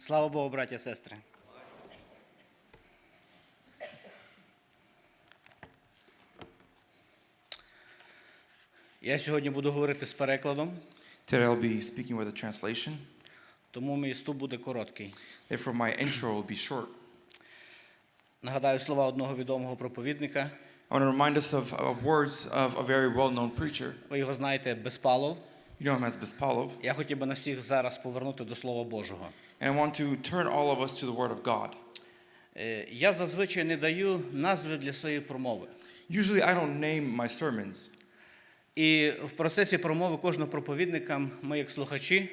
Слава Богу, браття і сестри. Я сьогодні буду говорити з перекладом, Today I'll be speaking with a translation. тому мій вступ буде короткий. Therefore, my intro will be short. Нагадаю слова одного відомого проповідника. I want to remind us of, of words of a very well-known preacher. Ви його знаєте, Безпалов. You know him as Bespalov. Я хотів би нас всіх зараз повернути до Слова Божого. And I want to turn all of us to the Word of God. Е, Я зазвичай не даю назви для своєї промови. Usually, I don't name my sermons. І в процесі промови кожного проповідника ми, як слухачі,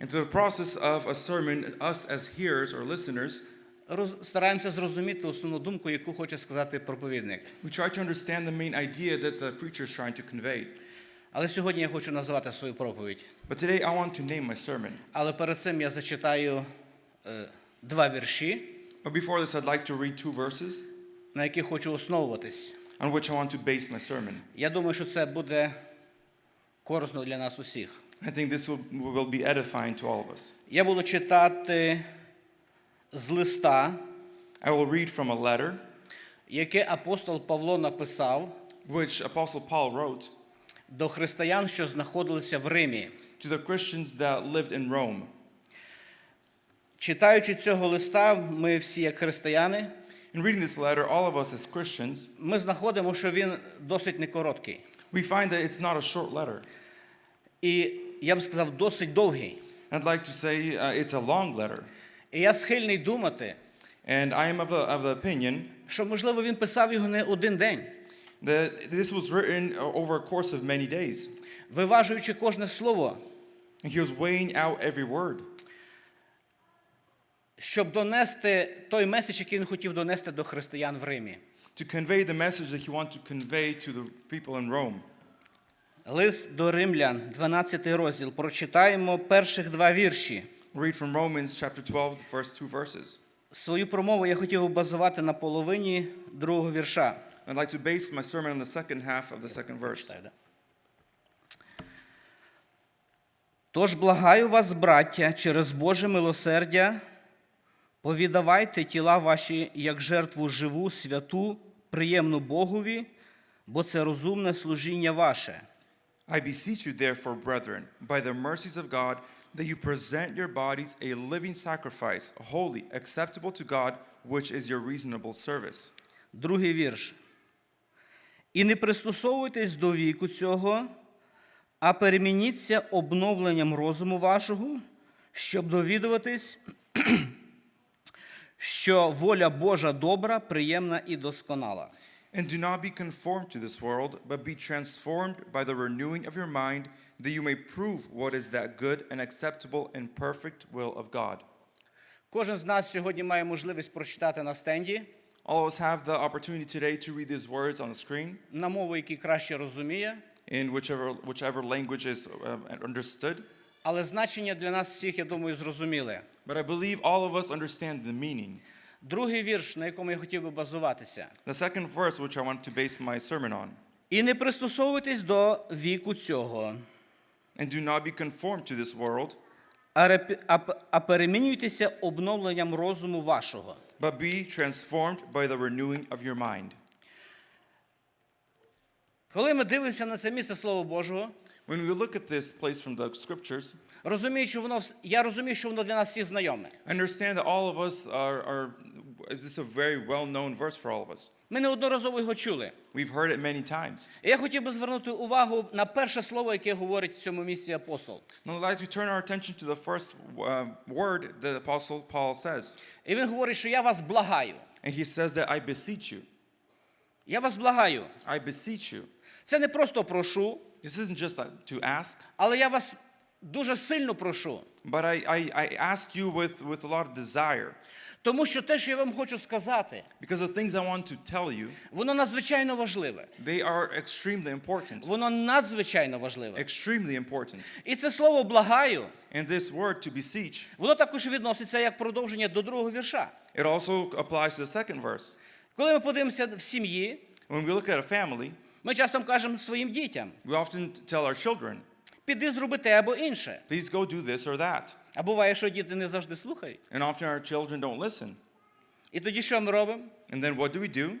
And through the process of a sermon, us as hearers or listeners, роз- стараємося зрозуміти основну думку, яку хоче сказати проповідник. we try to understand the main idea that the preacher is trying to convey. Але сьогодні я хочу назвати свою проповідь. But today, I want to name my sermon. Але перед цим я зачитаю е, два вірші, But before this, I'd like to read two verses на яких хочу основуватись. on which I want to base my sermon. Я думаю, що це буде корисно для нас усіх. I think this will, will be edifying to all of us. Я буду читати з листа, I will read from a letter яке апостол Павло написав which Apostle Paul wrote до християн, що знаходилися в Римі. to the Christians that lived in Rome. Читаючи цього листа, ми всі, як християни, In reading this letter, all of us as Christians, ми знаходимо, що він досить не короткий. we find that it's not a short letter. І я б сказав, досить довгий. I'd like to say uh, it's a long letter. І я схильний думати, And I am of the, of the opinion що, можливо, він писав його не один день, that this was written over a course of many days. виважуючи кожне слово, And he was weighing out every word щоб донести той меседж, який він хотів донести до християн в Римі. to convey the message that he wanted to convey to the people in Rome. Лист до римлян, 12 розділ. Прочитаємо перших два вірші. Read from Romans chapter 12, the first two verses. Свою промову я хотів би базувати на половині другого вірша. I'd like to base my sermon on the second half of the second verse. Тож благаю вас, браття, через Боже милосердя, повідавайте тіла ваші як жертву живу, святу, приємну Богові, бо це розумне служіння ваше. I beseech you, therefore, brethren, by the mercies of God, that you present your bodies a living sacrifice, holy, acceptable to God, which is your reasonable service. Другий вірш. І не пристосовуйтесь до віку цього, а перемініться обновленням розуму вашого, щоб довідуватись, що воля Божа добра, приємна і досконала. And do not be conformed to this world, but be transformed by the renewing of your mind, that you may prove what is that good and acceptable and perfect will of God. Кожен з нас сьогодні має можливість прочитати на стенді All of us have the opportunity today to read these words on the screen на мову, яку краще розуміє, in whichever, whichever language is um, understood. але значення для нас всіх, я думаю, зрозуміле. But I believe all of us understand the meaning. Другий вірш, на якому я хотів би базуватися. The second verse, which I want to base my sermon on. І не пристосовуйтесь до віку цього. And do not be conformed to this world, а, репі- а, п- а перемінюйтеся обновленням розуму вашого. but be transformed by the renewing of your mind. Коли ми дивимося на це місце Слова Божого, When we look at this place from the scriptures, розуміючи, воно вс- я розумію, що воно для нас всіх знайоме. I understand that all of us are, are is a very well-known verse for all of us. Ми неодноразово його чули. We've heard it many times. Я хотів би звернути увагу на перше слово, яке говорить в цьому місці апостол. Now I'd like to turn our attention to the first uh, word that Apostle Paul says. І він говорить, що я вас благаю. And he says that I beseech you. Я вас благаю. I beseech you. Це не просто прошу, This isn't just to ask, але я вас дуже сильно прошу. But I, I, I ask you with, with a lot of desire. Тому що те, що я вам хочу сказати, Because the things I want to tell you, воно надзвичайно важливе. they are extremely important. Воно надзвичайно важливе. Extremely important. І це слово благаю. And this word to beseech, Воно також відноситься як продовження до другого вірша. it also applies to the second verse. Коли ми подивимося в сім'ї, When we look at a family, ми часто кажемо своїм дітям: we often tell our children, піди зроби те або інше. please go do this or that. А буває, що діти не завжди слухають. And often our children don't listen. І тоді що ми робимо? And then what do we do?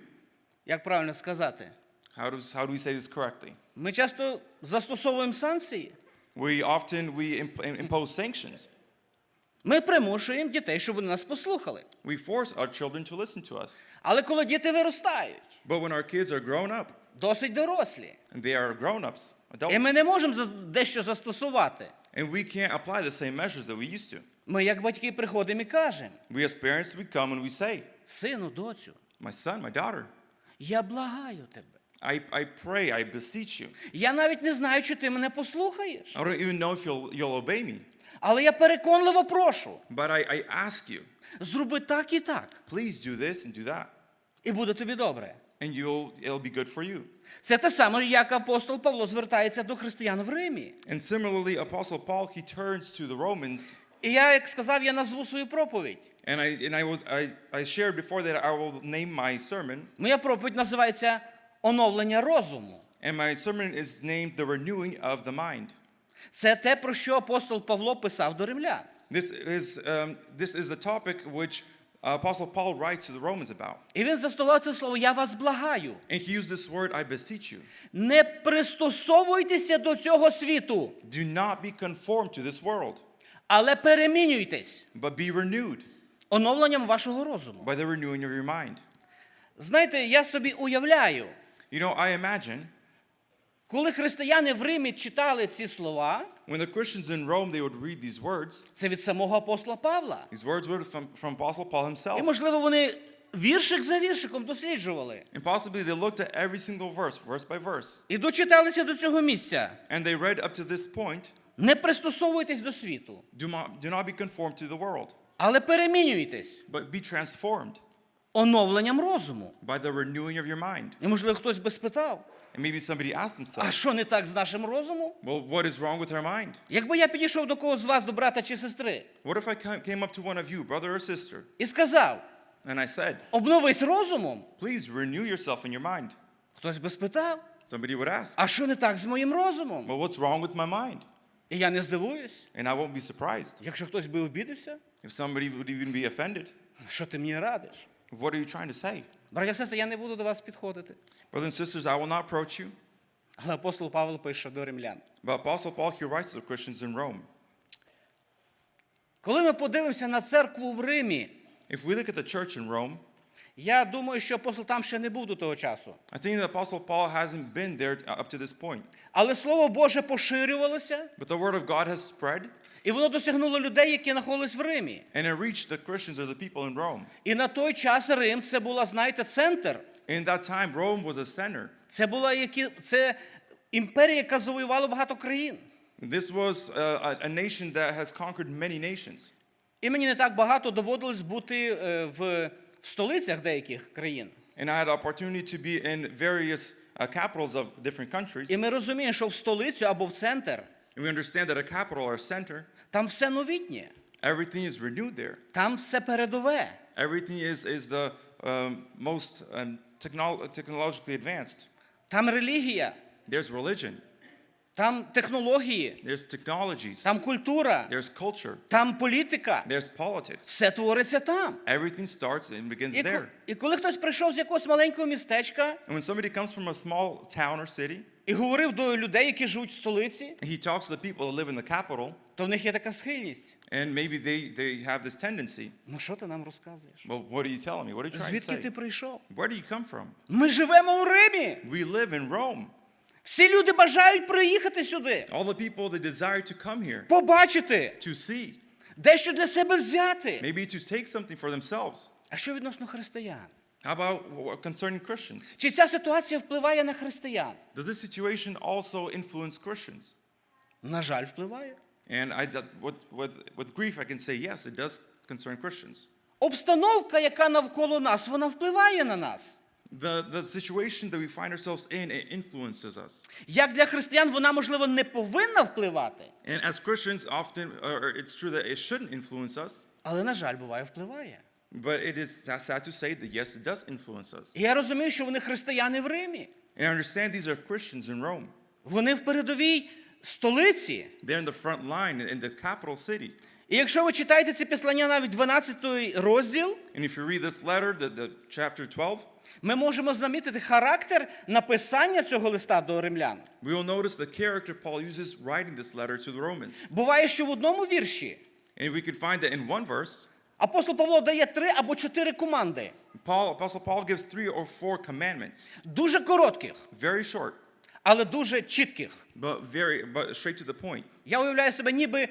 Як правильно сказати? How, does, how do we say this correctly? Ми часто застосовуємо санкції. We often we impose sanctions. Ми примушуємо дітей, щоб вони нас послухали. We force our children to listen to us. Але коли діти виростають, But when our kids are grown up, досить дорослі, and they are grown-ups, і ми не можемо дещо застосувати. and we can't apply the same measures that we used to. Ми, як батьки, приходимо і кажемо: We as parents, we come and we say, сину, доцю, my son, my daughter, я благаю тебе. I, I pray, I beseech you. Я навіть не знаю, чи ти мене послухаєш. I don't even know if you'll, you'll obey me, Але я переконливо прошу, but I, I ask you, зроби так і так, please do this and do that, і буде тобі добре. and you'll, it'll be good for you. Це те саме, як апостол Павло звертається до християн в Римі. And similarly, Apostle Paul, he turns to the Romans, І я, як сказав, я назву свою проповідь. and I, and I, was, I, I shared before that I will name my sermon, Моя проповідь називається Оновлення розуму. and my sermon is named The Renewing of the Mind. Це те, про що апостол Павло писав до римлян. This is, um, this is the topic which Apostle Paul writes to the Romans about. І він застосував це слово Я вас благаю. And he used this word, I beseech you. Не пристосовуйтеся до цього світу, Do not be conformed to this world, але перемінюйтесь but be renewed оновленням вашого розуму. by the renewing of your mind. Знаєте, я собі уявляю, You know, I imagine коли християни в Римі читали ці слова, when the Christians in Rome they would read these words. це від самого апостола Павла. These words were from, from Apostle Paul І, himself. можливо, вони віршик за віршиком досліджували. And possibly they looked at every single verse, verse by verse. І дочиталися до цього місця. And they read up to this point Не пристосовуйтесь до світу, do not, do not be conformed to the world, але перемінюйтесь but be transformed оновленням розуму. by the renewing of your mind. І, можливо, хтось би спитав, And maybe somebody asked а themselves, що не так з нашим розумом? well, what is wrong with our mind? Якби я підійшов до когось з вас, до брата чи сестри, What if I ca- came up to one of you, brother or sister, і сказав, and I said, обновись розумом, please renew yourself in your mind? хтось би спитав, Somebody would ask, а що не так з моїм розумом? well, what's wrong with my mind? І я не здивуюсь, And I won't be surprised якщо хтось би обідався, if somebody would even be offended. що ти мені радиш? What are you trying to say? Браття сестри, я не буду до вас підходити. Brothers and sisters, I will not approach you. Але апостол Павло пише до римлян. But Apostle Paul, he writes to the Christians in Rome. Коли ми подивимося на церкву в Римі, If we look at the church in Rome, я думаю, що апостол там ще не був до того часу. I think the Apostle Paul hasn't been there uh, up to this point. Але Слово Боже поширювалося, But the word of God has spread, і воно досягнуло людей, які знаходились в Римі. and it reached the Christians or the people in Rome. І на той час Рим це була, знаєте, центр. In that time, Rome was a center. Це була які, це імперія, яка завоювала багато країн. This was uh, a, a nation that has conquered many nations. І мені не так багато доводилось бути е, в, в столицях деяких країн. And I had opportunity to be in various uh, capitals of different countries. І ми розуміємо, що в столицю або в центр And we understand that a capital or a center, там все новітнє, everything is renewed there. там все передове. Everything is, is the um, most um, technol- technologically advanced. Там релігія, There's religion, Там технології, there's technologies, там культура, there's culture, там політика. there's politics. Все твориться там. Everything starts and begins І, ко- there. і коли хтось прийшов з якогось маленького містечка And when somebody comes from a small town or city, і говорив до людей, які живуть в столиці, he talks to the people that live in the capital, то в них є така схильність. and maybe they, they have this tendency. Ну що ти нам розказуєш? Well, what are you telling me? What are you trying to Звідки ти say? прийшов? Where do you come from? Ми живемо у Римі. We live in Rome. Всі люди бажають приїхати сюди, All the people that desire to come here побачити, to see, дещо для себе взяти. maybe to take something for themselves. А що відносно християн? How about concerning Christians? Чи ця ситуація впливає на християн? Does this situation also influence Christians? На жаль, впливає. And I, with, with, with grief, I can say yes, it does concern Christians. Обстановка, яка навколо нас, вона впливає на нас. The, the situation that we find ourselves in, it influences us. Як для християн вона, можливо, не повинна впливати, And as Christians, often, or it's true that it shouldn't influence us, але, на жаль, буває, впливає. but it is sad to say that yes, it does influence us. Я розумію, що вони християни в Римі. And I understand these are Christians in Rome. Вони в передовій столиці. They're in the front line in the capital city. І якщо ви читаєте це післання навіть 12 розділ, And if you read this letter, the, the chapter 12, ми можемо замітити характер написання цього листа до римлян. we will notice the character Paul uses writing this letter to the Romans. Буває, що в одному вірші And we can find that in one verse, апостол Павло дає три або чотири команди, Paul, Apostle Paul gives three or four commandments, дуже коротких, very short, але дуже чітких. but very but straight to the point. Я уявляю себе ніби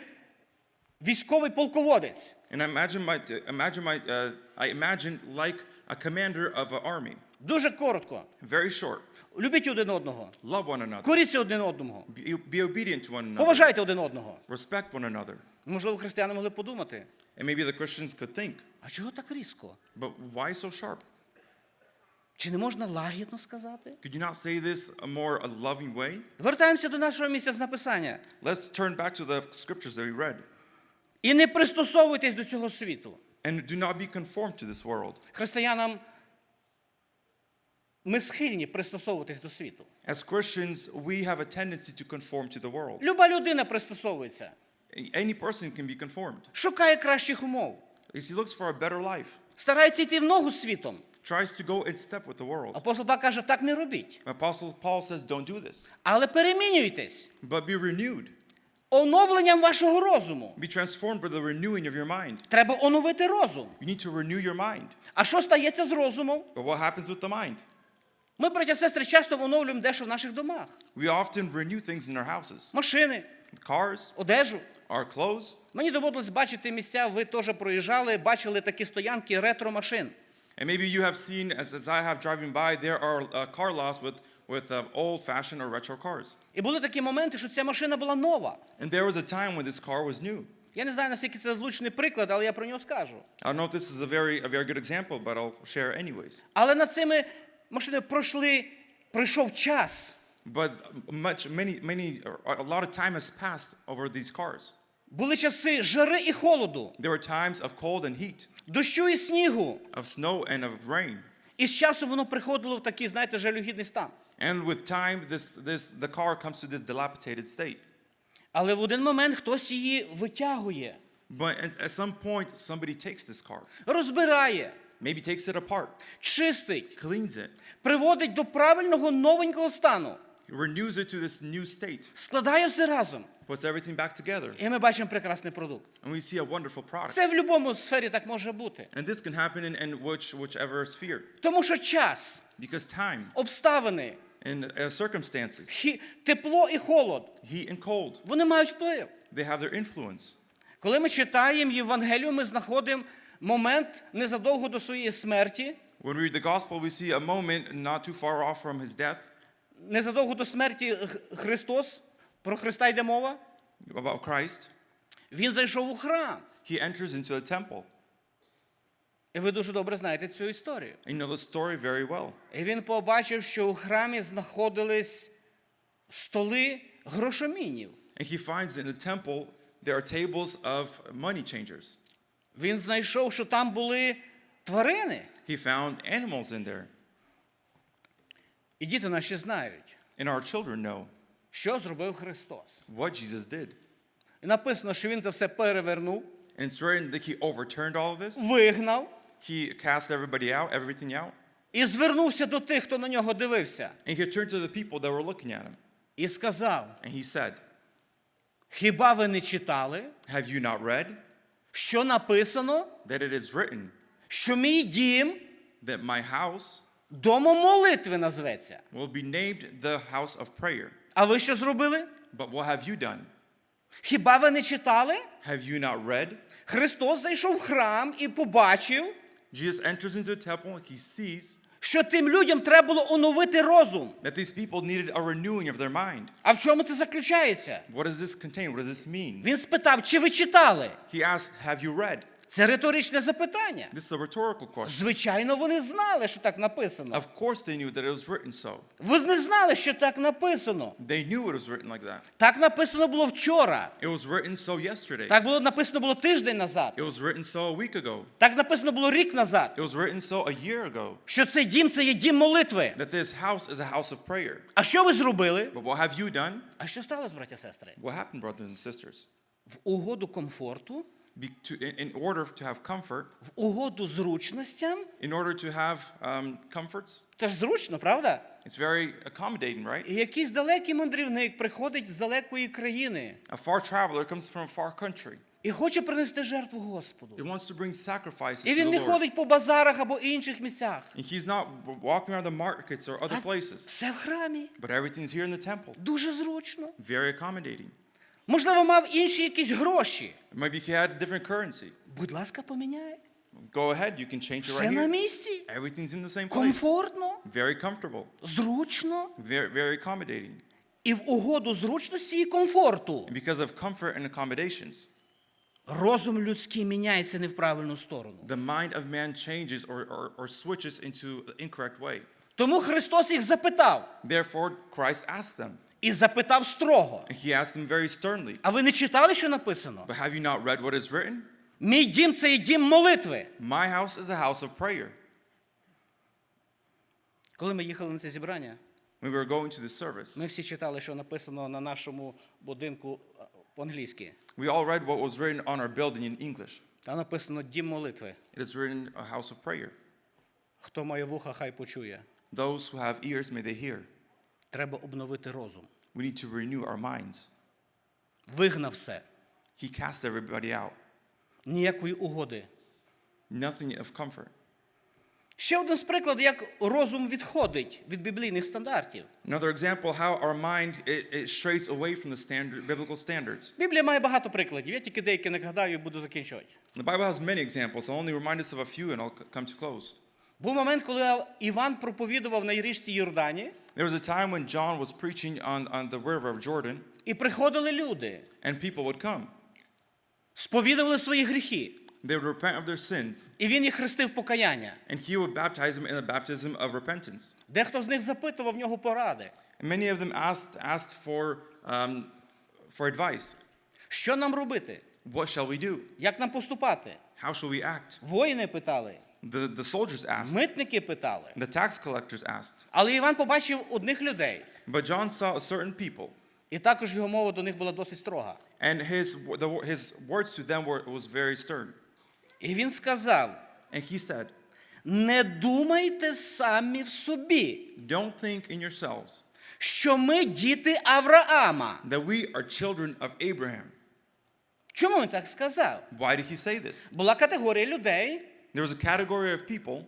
військовий полководець. And I imagine my imagine my uh, I imagined like a commander of an army, Дуже коротко. very short. Любіть один одного, Love one another. коріться один одному, Be, be obedient to one another. поважайте один одного. Respect one another. Можливо, християни могли подумати, And maybe the Christians could think, а чого так різко? but why so sharp? Чи не можна лагідно сказати? Could you not say this a more a loving way? Вертаємося до нашого місця з написання. Let's turn back to the scriptures that we read. І не пристосовуйтесь до цього світу. And do not be conformed to this world. Християнам ми схильні пристосовуватись до світу. As Christians, we have a tendency to conform to the world. Люба людина пристосовується, Any person can be conformed. шукає кращих умов, He looks for a better life, старається йти в ногу з світом. tries to go in step with the world. Апостол Павло каже, так не робіть. Apostle Paul says, don't do this, Але перемінюйтесь but be renewed. Оновленням вашого розуму. Be transformed by the renewing of your mind. Треба оновити розум. You need to renew your mind. А що стається з розумом? But what happens with the mind? Ми, браття і сестри, часто оновлюємо дещо в наших домах: We often renew things in our houses машини, cars, одежу. our clothes. Мені доводилось бачити місця, ви теж проїжджали, бачили такі стоянки ретро-машин. And maybe you have seen, as, as I have driving by, there are uh, car lots with, with uh, old fashioned or retro cars. І були такі моменти, що ця машина була нова. And there was a time when this car was new. Я не знаю, наскільки це злучний приклад, але я про нього скажу. I don't know if this is a very, a very good example, but I'll share anyways. Але над цими машинами пройшли, пройшов час. But much, many, many, a lot of time has passed over these cars. Були часи жари і холоду, There were times of cold and heat, дощу і снігу. of snow and of rain. І з часом воно приходило в такий, знаєте, жалюгідний стан. And with time, this, this, the car comes to this dilapidated state. Але в один момент хтось її витягує, But at, at some point, somebody takes this car, розбирає, maybe takes it apart, чистить, cleans it, приводить до правильного новенького стану, renews it to this new state, складає все разом. puts everything back together, І ми бачимо прекрасний продукт. and we see a wonderful product. Це в будь-якому сфері так може бути. And this can happen in, in which, whichever sphere, Тому що час, because time обставини, and uh, circumstances, хі- тепло і холод, heat and cold, вони мають вплив. they have their influence. Коли ми читаємо Євангелію, ми знаходимо момент незадовго до своєї смерті, When we read the gospel, we see a moment not too far off from his death незадовго до смерті Христос, про Христа йде мова, about Christ. він зайшов у храм. He enters into the temple. І ви дуже добре знаєте цю історію. You know the story very well. І він побачив, що у храмі знаходились столи грошомінів. And he finds in the temple there are tables of money changers. Він знайшов, що там були тварини. He found animals in there. І діти наші знають, And our children know що зробив Христос. what Jesus did. І написано, що він це все перевернув, And it's written that he overturned all of this. вигнав He cast everybody out, everything out. і звернувся до тих, хто на нього дивився, And he turned to the people that were looking at him. і сказав: And he said, Хіба ви не читали, Have you not read що написано, that it is written що мій дім that my house домом молитви назветься? will be named the house of prayer? А ви що зробили? But what have you done? Хіба ви не читали? Have you not read? Христос зайшов в храм і побачив, Jesus enters into the temple and he sees що тим людям треба було оновити розум. that these people needed a renewing of their mind. А в чому це заключається? What does this contain? What does this mean? Він спитав, чи ви читали? He asked, Have you read? Це риторичне запитання. This is a rhetorical question. Звичайно, вони знали, що так написано. Of course, they knew that it was written so. Ви не знали, що так написано. They knew it was written like that. Так написано було вчора. It was written so yesterday. Так було написано було тиждень назад. It was written so a week ago. Так написано було рік назад. It was written so a year ago. Що цей дім це є дім молитви. That this house is a house of prayer. А що ви зробили? But what have you done? А що сталося, браття сестри? What happened, brothers and sisters? В угоду комфорту to, in, in order to have comfort, в угоду зручностям. in order to have um, comforts, Це ж зручно, правда? it's very accommodating, right? І якийсь далекий мандрівник приходить з далекої країни A far traveler comes from a far country. і хоче принести жертву Господу. He wants to bring sacrifices І to він the не Lord. ходить по базарах або інших місцях. And he's not w- walking around the markets or other А places, все в храмі. but everything's here in the temple. Дуже зручно. Very accommodating. Можливо, мав інші якісь гроші. Maybe he had different currency. Будь ласка, поміняй. Go ahead, you can change it Все right на here. місці. Everything's in the same place. Комфортно, Very comfortable, зручно. very, very accommodating. І в угоду зручності і комфорту And because of comfort and accommodations, розум людський міняється не в правильну сторону. the mind of man changes or, or, or switches into the incorrect way. Тому Христос їх запитав. Therefore, Christ asked them, І запитав строго. he asked them very sternly, А ви не читали, що написано? But have you not read what is written? Мій дім це і дім молитви. My house is a house of prayer. Коли ми їхали на це зібрання, When we were going to the service, ми всі читали, що написано на нашому будинку по-англійськи. we all read what was written on our building in English. Там написано дім молитви. It is written a house of prayer. Хто має вуха, хай почує. Those who have ears, may they hear. Треба обновити розум. We need to renew our minds. Вигнав все. He cast everybody out. Ніякої угоди. Nothing of comfort. Ще один з прикладів, як розум відходить від біблійних стандартів. Another example how our mind it, it strays away from the standard biblical standards. Біблія має багато прикладів. Я тільки деякі не гадаю і буду закінчувати. The Bible has many examples. I'll only remind us of a few and I'll c- come to close. Був момент, коли Іван проповідував на річці Йордані, There was a time when John was preaching on, on the river of Jordan, і приходили люди, and people would come. сповідували свої гріхи, They would repent of their sins, і він їх хрестив покаяння. and he would baptize them in the baptism of repentance. Дехто з них запитував в нього поради. And many of them asked, asked for, um, for advice. Що нам робити? What shall we do? Як нам поступати? How shall we act? Воїни питали, The, the soldiers asked, митники питали. the tax collectors asked. Але Іван побачив одних людей, But John saw a certain people, і також його мова до них була досить строга. and his, the, his words to them were, was very stern. І він сказав: And he said, не думайте самі в собі, Don't think in yourselves що ми діти Авраама. that we are children of Abraham. Чому він так сказав? Why did he say this? Була категорія людей, There was a category of people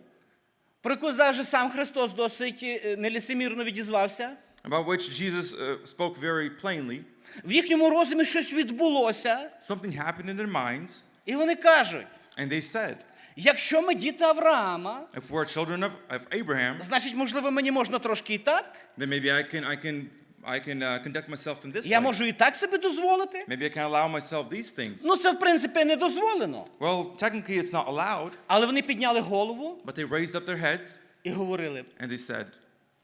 про яку навіть сам Христос досить е, неліцемірно відізвався. about which Jesus uh, spoke very plainly. В їхньому розумі щось відбулося, Something happened in their minds, і вони кажуть: and they said, якщо ми діти Авраама, If we're children of, of Abraham, значить, можливо, мені можна трошки і так. then maybe I can, I can, I can uh, conduct myself in this Я way. можу і так собі дозволити. Maybe I can allow myself these things. Ну, це в принципі не дозволено. Well, technically it's not allowed, Але вони підняли голову but they raised up their heads і говорили: and they said,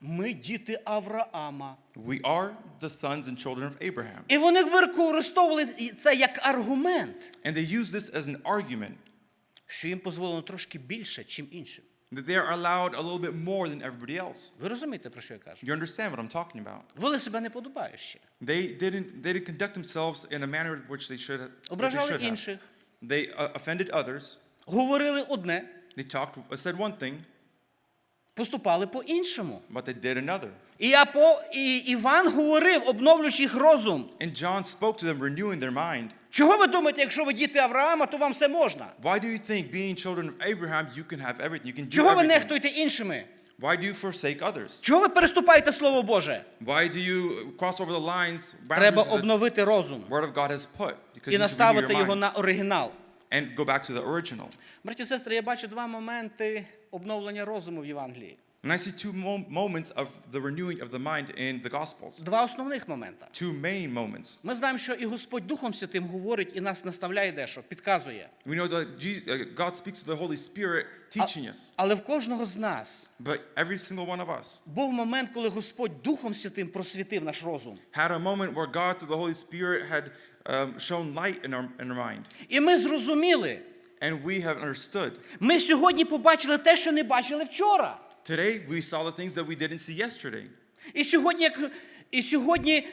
ми діти Авраама. We are the sons and children of Abraham. І вони використовували це як аргумент, And they use this as an argument що їм дозволено трошки більше, чим іншим. that they are allowed a little bit more than everybody else. Ви розумієте, про що я кажу? You understand what I'm talking about? Вели себе неподобающе. They didn't, they didn't conduct themselves in a manner which they should, which they Ображали should have. інших, They uh, offended others. говорили одне, They talked, uh, said one thing, поступали по-іншому. but they did another. І, Апо, і Іван говорив, обновлюючи їх розум. And John spoke to them, renewing their mind. Чого ви думаєте, якщо ви діти Авраама, то вам все можна? Why do you think, being children of Abraham, you can have everything? You can do Чого ви everything. нехтуєте іншими? Why do you forsake others? Чого ви переступаєте Слово Боже? Why do you cross over the lines, Треба boundaries that обновити розум the Word of God has put? Because і you need to renew наставити your його mind на оригінал. and go back to the original. Браті і сестри, я бачу два моменти обновлення розуму в Євангелії. And I see two mo- moments of the renewing of the mind in the Gospels. Два основних момента. Two main moments. Ми знаємо, що і Господь Духом Святим говорить і нас наставляє дещо, підказує. We know that Jesus, uh, God speaks to the Holy Spirit, teaching us. Але в кожного з нас But every single one of us був момент, коли Господь Духом Святим просвітив наш розум. had a moment where God, through the Holy Spirit, had um, shown light in our, in our mind. І ми зрозуміли. And we have understood. Ми сьогодні побачили те, що не бачили вчора. Today, we saw the things that we didn't see yesterday. І сьогодні, як, і сьогодні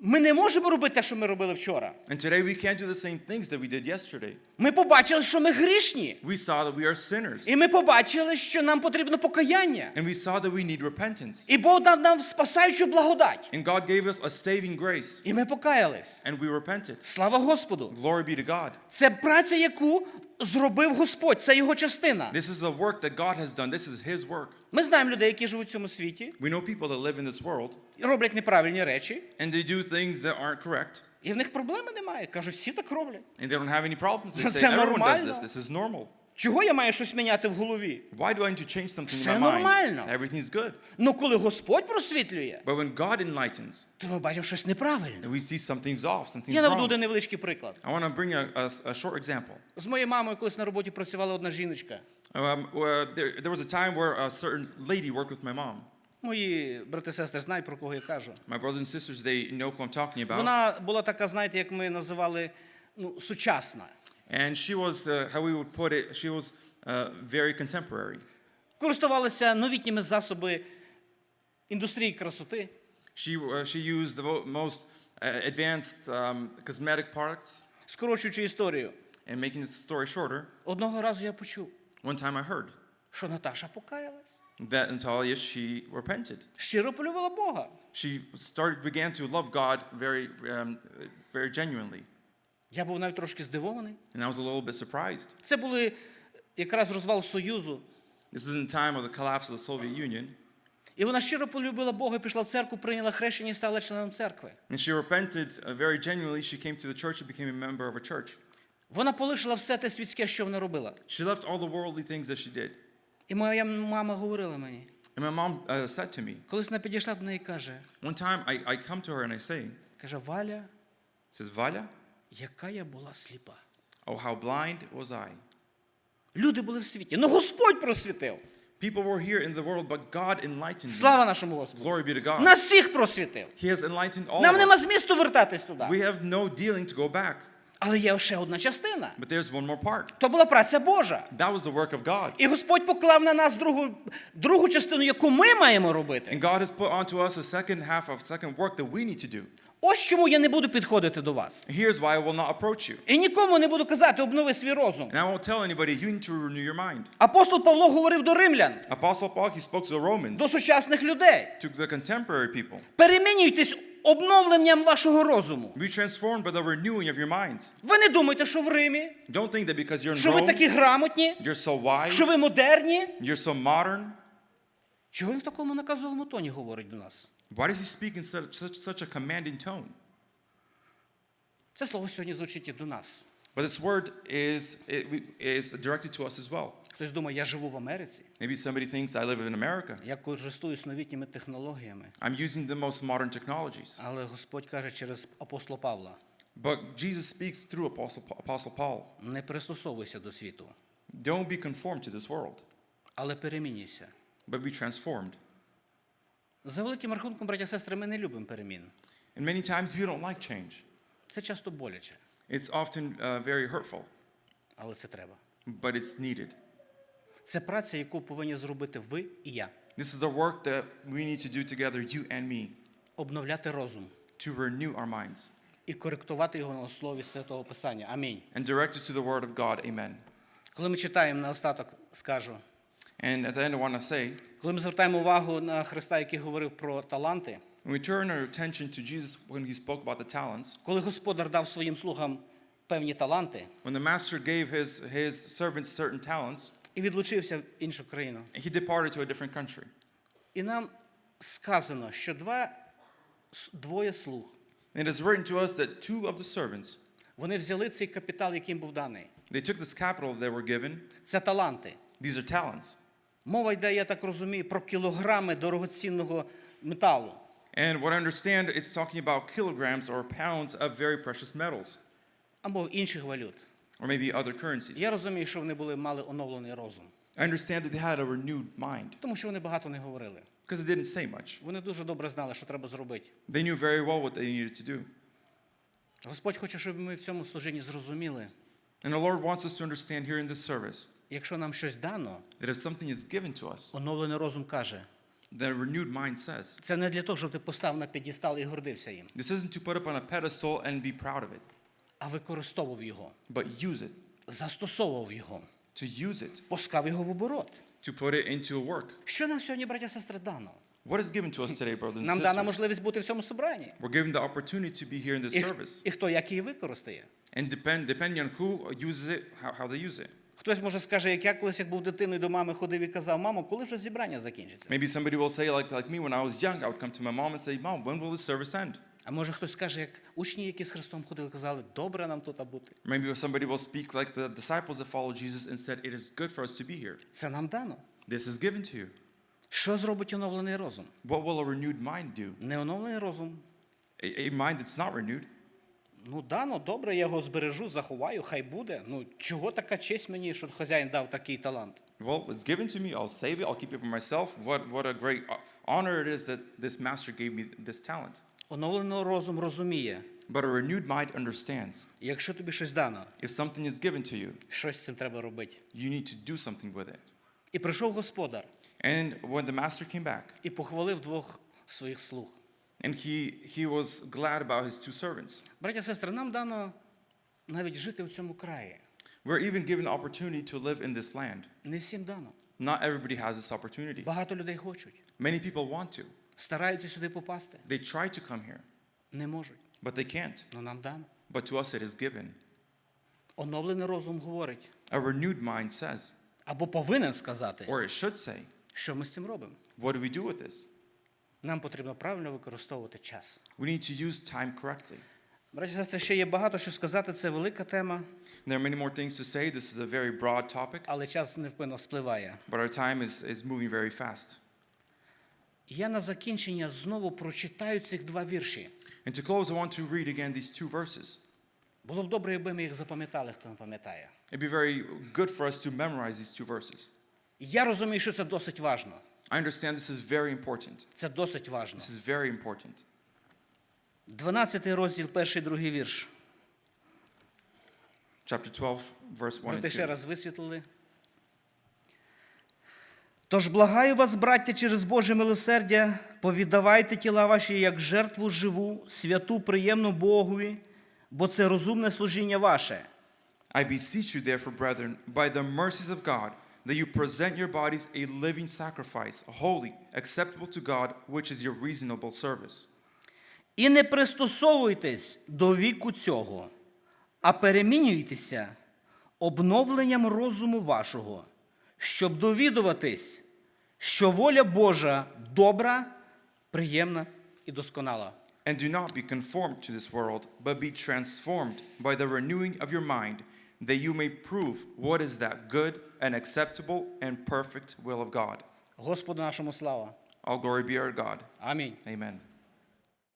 Ми не можемо робити те, що ми робили вчора. And today we can't do the same things that we did yesterday. Ми побачили, що ми грішні. We saw that we are sinners. І ми побачили, що нам потрібно покаяння. And we saw that we need repentance. І Бог дав нам спасаючу благодать. And God gave us a saving grace. І ми покаялись. And we repented. Слава Господу! Glory be to God. Це праця, яку зробив Господь, це його частина. This is the work that God has done. This is His work. Ми знаємо людей, які живуть в цьому світі, We know people that live in this world і роблять неправильні речі, and they do things that aren't correct. і в них проблеми немає. Кажуть, всі так роблять. And they don't have any problems. They say Це everyone does нормально. this. This is normal. Чого я маю щось міняти в голові? Why do I need to change something in Все my mind? Everything's good. Ну, коли Господь просвітлює, But when God enlightens, то ми бачимо щось неправильне. we see something's off, something's Я наведу wrong. невеличкий приклад. I want to bring a, a, a short example. З моєю мамою колись на роботі працювала одна жіночка. Um, uh, there, there was a time where a certain lady worked with my mom. Мої брати і сестри знають, про кого я кажу. My brothers and sisters, they know who I'm talking about. Вона була така, знаєте, як ми називали, ну, сучасна. And she was, uh, how we would put it, she was uh, very contemporary. Користувалася новітніми засоби індустрії красоти. She, uh, she used the mo- most uh, advanced um, cosmetic products. Скорочуючи історію, And making this story shorter, одного разу я почув, one time I heard що Наташа покаялась. that Natalia, she repented. Щиро полюбила Бога. She started, began to love God very, um, very genuinely. Я був навіть трошки здивований. And I was a little bit surprised. Це були якраз розвал Союзу. This is in time of the collapse of the Soviet Union. І вона щиро полюбила Бога, і пішла в церкву, прийняла хрещення і стала членом церкви. And she repented uh, very genuinely. She came to the church and became a member of a church. Вона полишила все те світське, що вона робила. She left all the worldly things that she did. І моя мама говорила мені, And my mom uh, said to me, колись вона підійшла до неї і каже, one time I, I come to her and I say, каже, Валя, says, Valia, яка я була сліпа. oh, how blind was I. Люди були в світі. Ну Господь просвітив. People were here in the world, but God enlightened. Слава нашому Господу. Glory be to God. Нас всіх просвітив. He has enlightened all Нам нема змісту вертатись туди. We have no dealing to go back. Але є ще одна частина. But there's one more part. То була праця Божа. That was the work of God. І Господь поклав на нас другу, другу частину, яку ми маємо робити. And God has put onto us a second half of second work that we need to do. Ось чому я не буду підходити до вас. Here's why I will not approach you. І нікому не буду казати, обнови свій розум. And I won't tell anybody, you need to renew your mind. Апостол Павло говорив до римлян, Apostle Paul, he spoke to the Romans, до сучасних людей. to the contemporary people. Перемінюйтесь обновленням вашого розуму. Be transformed by the renewing of your minds. Ви не думайте, що в Римі, Don't think that because you're in що ви такі грамотні, you're so wise, що ви модерні. you're so modern. Чого він в такому наказовому тоні говорить до нас? Why does he speak in such, such, such a commanding tone? Це слово сьогодні звучить і до нас. But this word is, it, is directed to us as well. Хтось думає, я живу в Америці, Maybe somebody thinks I live in America. я користуюсь новітніми технологіями. I'm using the most modern technologies. Але Господь каже через апостола Павла: But Jesus speaks through Apostle, Apostle Paul. не пристосовуйся до світу, Don't be conformed to this world, але перемінюйся. but be transformed. За великим рахунком, браття і сестри, ми не любимо перемін. And many times we don't like change. Це часто боляче, It's often uh, very hurtful, але це треба. but it's needed. Це праця, яку повинні зробити ви і я. This is the work that we need to do together, you and me, Обновляти розум to renew our minds і коректувати його на слові Святого Писання. Амінь. and direct it to the Word of God. Amen. Коли ми читаємо на остаток, скажу, And at the end, I want to say, коли ми звертаємо увагу на Христа, який говорив про таланти, when we turn our attention to Jesus when he spoke about the talents, коли Господар дав своїм слугам певні таланти when the master gave his, his servants certain talents, і відлучився в іншу країну, he departed to a different country. і нам сказано, що два, с- двоє слуг, And it is written to us that two of the servants, вони взяли цей капітал, який їм був даний. they took this capital they were given. Це таланти. These are talents. Мова йде, я так розумію, про кілограми дорогоцінного металу. And what I understand, it's talking about kilograms or pounds of very precious metals, або інших валют. or maybe other currencies. Я розумію, що вони були мали оновлений розум, I understand that they had a renewed mind тому що вони багато не говорили. because they didn't say much. Вони дуже добре знали, що треба зробити. They knew very well what they needed to do. Господь хоче, щоб ми в цьому служінні зрозуміли, And the Lord wants us to understand here in this service якщо нам щось дано, that if something is given to us, оновлений розум каже, the renewed mind says. Це не для того, щоб ти постав на підістал і гордився їм, This isn't to put up on a pedestal and be proud of it, а використовував його, but use it, застосовував його, to use it, пускав його в оборот. to put it into a work. Що нам сьогодні, браття сестри, дано? What is given to us today, brothers and Нам дана sisters? можливість бути в цьому собранні. We're given the opportunity to be here in this І, service. і хто як її використає. And depend, depending on who uses it, how, how they use it. Хтось може скаже, як я колись як був дитиною до мами ходив і казав, мамо, коли ж зібрання закінчиться? Maybe somebody will say, like, like me, when I was young, I would come to my mom and say, Mom, when will the service end? А може хтось скаже, як учні, які з Христом ходили, казали, добре нам тут бути. Maybe somebody will speak like the disciples that followed Jesus and said, It is good for us to be here. Це нам дано. This is given to you. Що зробить оновлений розум? What will a renewed mind do? Не оновлений розум. A, a mind that's not renewed. Ну дано, добре, я його збережу, заховаю, хай буде. Ну чого така честь мені, що хазяїн дав такий талант? Well, it's given to me. I'll save it. I'll keep it for myself. What, what a great uh, honor it is that this master gave me this talent. Оновлений розум розуміє, But a renewed mind understands якщо тобі щось дано, if something is given to you, щось цим треба робити. you need to do something with it. І прийшов господар And when the master came back, і похвалив двох своїх слуг. and he, he was glad about his two servants. Браття і сестри, нам дано навіть жити в цьому краї. We're even given the opportunity to live in this land. Не всім дано. Not everybody has this opportunity. Багато людей хочуть, Many people want to. стараються сюди попасти, They try to come here, не можуть. but they can't. Ну нам дано. But to us it is given. Оновлений розум говорить, A renewed mind says, або повинен сказати, or it should say, що ми з цим робимо. what do we do with this? Нам потрібно правильно використовувати час. We need to use time correctly. Браті сестри, ще є багато що сказати, це велика тема, There are many more things to say. This is a very broad topic, але час невпинно спливає. but our time is, is moving very fast. Я на закінчення знову прочитаю цих два вірші. And to close, I want to read again these two verses. Було б добре, якби ми їх запам'ятали, хто не пам'ятає. It'd be very good for us to memorize these two verses. Я розумію, що це досить важно. I understand this is very important. Це досить важно. This is very important. 12 розділ, перший, другий вірш. Chapter 12, verse 1 and Брати ще раз висвітлили. Тож благаю вас, браття, через Боже милосердя, повіддавайте тіла ваші як жертву живу, святу, приємну Богові, бо це розумне служіння ваше. I beseech you, therefore, brethren, by the mercies of God, that you present your bodies a living sacrifice, holy, acceptable to God, which is your reasonable service. І не пристосовуйтесь до віку цього, а перемінюйтеся обновленням розуму вашого, щоб довідуватись, що воля Божа добра, приємна і досконала. And do not be conformed to this world, but be transformed by the renewing of your mind, that you may prove what is that good and acceptable and perfect will of God. Господу нашому слава. All glory be our God. Амінь. Amen.